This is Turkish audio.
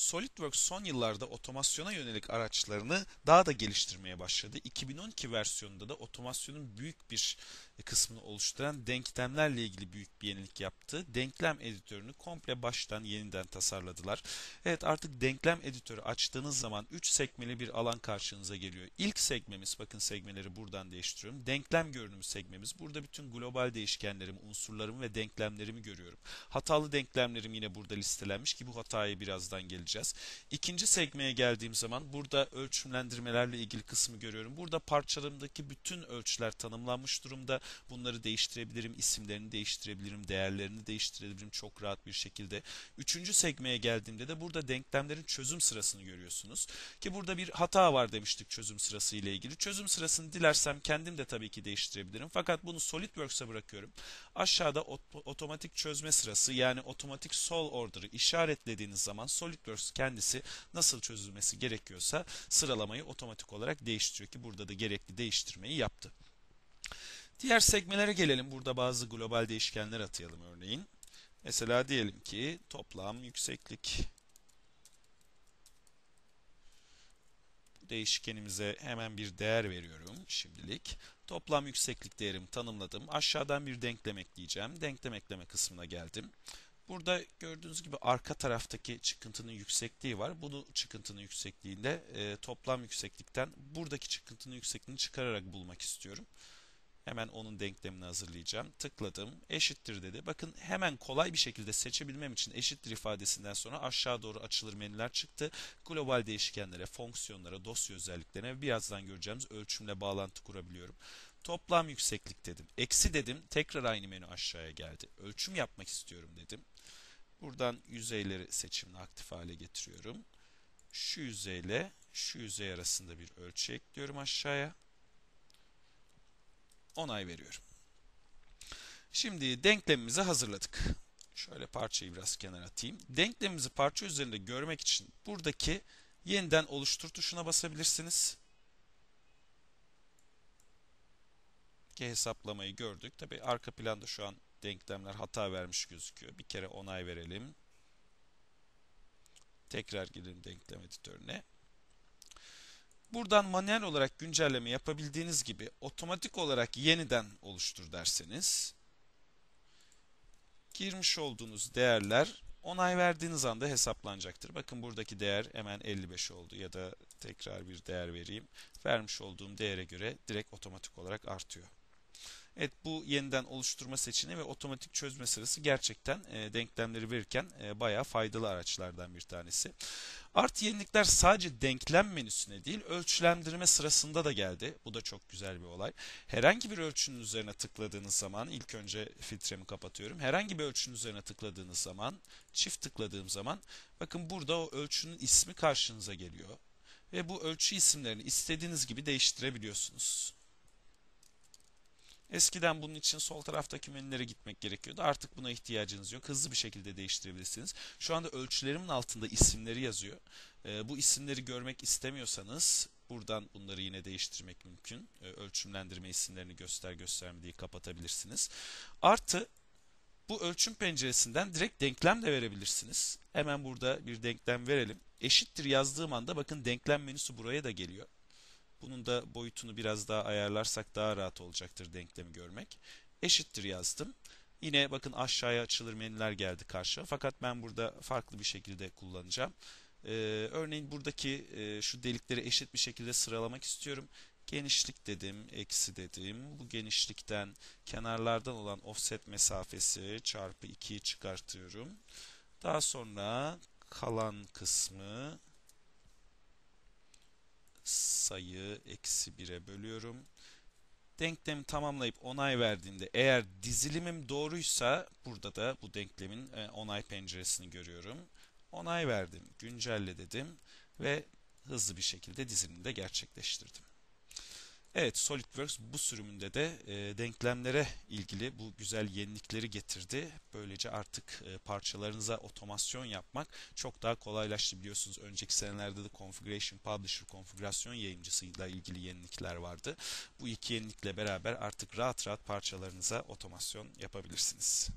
SolidWorks son yıllarda otomasyona yönelik araçlarını daha da geliştirmeye başladı. 2012 versiyonunda da otomasyonun büyük bir kısmını oluşturan denklemlerle ilgili büyük bir yenilik yaptı. Denklem editörünü komple baştan yeniden tasarladılar. Evet artık denklem editörü açtığınız zaman 3 sekmeli bir alan karşınıza geliyor. İlk sekmemiz bakın sekmeleri buradan değiştiriyorum. Denklem görünümü sekmemiz. Burada bütün global değişkenlerimi, unsurlarımı ve denklemlerimi görüyorum. Hatalı denklemlerim yine burada listelenmiş ki bu hataya birazdan geleceğiz. İkinci sekmeye geldiğim zaman burada ölçümlendirmelerle ilgili kısmı görüyorum. Burada parçalarımdaki bütün ölçüler tanımlanmış durumda. Bunları değiştirebilirim, isimlerini değiştirebilirim, değerlerini değiştirebilirim çok rahat bir şekilde. Üçüncü sekmeye geldiğimde de burada denklemlerin çözüm sırasını görüyorsunuz. Ki burada bir hata var demiştik çözüm sırası ile ilgili. Çözüm sırasını dilersem kendim de tabii ki değiştirebilirim. Fakat bunu SolidWorks'a bırakıyorum. Aşağıda otomatik çözme sırası yani otomatik sol order'ı işaretlediğiniz zaman SolidWorks kendisi nasıl çözülmesi gerekiyorsa sıralamayı otomatik olarak değiştiriyor ki burada da gerekli değiştirmeyi yaptı. Diğer sekmelere gelelim. Burada bazı global değişkenler atayalım örneğin. Mesela diyelim ki toplam yükseklik. Değişkenimize hemen bir değer veriyorum şimdilik. Toplam yükseklik değerimi tanımladım. Aşağıdan bir denklem ekleyeceğim. Denklem ekleme kısmına geldim. Burada gördüğünüz gibi arka taraftaki çıkıntının yüksekliği var. Bunu çıkıntının yüksekliğinde e, toplam yükseklikten buradaki çıkıntının yüksekliğini çıkararak bulmak istiyorum. Hemen onun denklemini hazırlayacağım. Tıkladım. Eşittir dedi. Bakın hemen kolay bir şekilde seçebilmem için eşittir ifadesinden sonra aşağı doğru açılır menüler çıktı. Global değişkenlere, fonksiyonlara, dosya özelliklerine birazdan göreceğimiz ölçümle bağlantı kurabiliyorum. Toplam yükseklik dedim. Eksi dedim. Tekrar aynı menü aşağıya geldi. Ölçüm yapmak istiyorum dedim. Buradan yüzeyleri seçimini aktif hale getiriyorum. Şu yüzeyle şu yüzey arasında bir ölçü ekliyorum aşağıya onay veriyorum. Şimdi denklemimizi hazırladık. Şöyle parçayı biraz kenara atayım. Denklemimizi parça üzerinde görmek için buradaki yeniden oluştur tuşuna basabilirsiniz. Ki hesaplamayı gördük. Tabi arka planda şu an denklemler hata vermiş gözüküyor. Bir kere onay verelim. Tekrar girelim denklem editörüne. Buradan manuel olarak güncelleme yapabildiğiniz gibi otomatik olarak yeniden oluştur derseniz girmiş olduğunuz değerler onay verdiğiniz anda hesaplanacaktır. Bakın buradaki değer hemen 55 oldu ya da tekrar bir değer vereyim. Vermiş olduğum değere göre direkt otomatik olarak artıyor. Evet bu yeniden oluşturma seçeneği ve otomatik çözme sırası gerçekten e, denklemleri verirken e, bayağı faydalı araçlardan bir tanesi. Artı yenilikler sadece denklem menüsüne değil ölçülendirme sırasında da geldi. Bu da çok güzel bir olay. Herhangi bir ölçünün üzerine tıkladığınız zaman ilk önce filtremi kapatıyorum. Herhangi bir ölçünün üzerine tıkladığınız zaman çift tıkladığım zaman bakın burada o ölçünün ismi karşınıza geliyor. Ve bu ölçü isimlerini istediğiniz gibi değiştirebiliyorsunuz. Eskiden bunun için sol taraftaki menülere gitmek gerekiyordu. Artık buna ihtiyacınız yok. Hızlı bir şekilde değiştirebilirsiniz. Şu anda ölçülerimin altında isimleri yazıyor. E, bu isimleri görmek istemiyorsanız buradan bunları yine değiştirmek mümkün. E, ölçümlendirme isimlerini göster gösterme diye kapatabilirsiniz. Artı bu ölçüm penceresinden direkt denklem de verebilirsiniz. Hemen burada bir denklem verelim. Eşittir yazdığım anda bakın denklem menüsü buraya da geliyor. Bunun da boyutunu biraz daha ayarlarsak daha rahat olacaktır denklemi görmek. Eşittir yazdım. Yine bakın aşağıya açılır menüler geldi karşı. Fakat ben burada farklı bir şekilde kullanacağım. Ee, örneğin buradaki e, şu delikleri eşit bir şekilde sıralamak istiyorum. Genişlik dedim, eksi dedim. Bu genişlikten kenarlardan olan offset mesafesi çarpı 2'yi çıkartıyorum. Daha sonra kalan kısmı sayı eksi 1'e bölüyorum. Denklemi tamamlayıp onay verdiğimde eğer dizilimim doğruysa burada da bu denklemin e, onay penceresini görüyorum. Onay verdim, güncelle dedim ve hızlı bir şekilde dizilimini de gerçekleştirdim. Evet SolidWorks bu sürümünde de e, denklemlere ilgili bu güzel yenilikleri getirdi. Böylece artık e, parçalarınıza otomasyon yapmak çok daha kolaylaştı biliyorsunuz. Önceki senelerde de Configuration Publisher konfigürasyon yayıncısıyla ilgili yenilikler vardı. Bu iki yenilikle beraber artık rahat rahat parçalarınıza otomasyon yapabilirsiniz.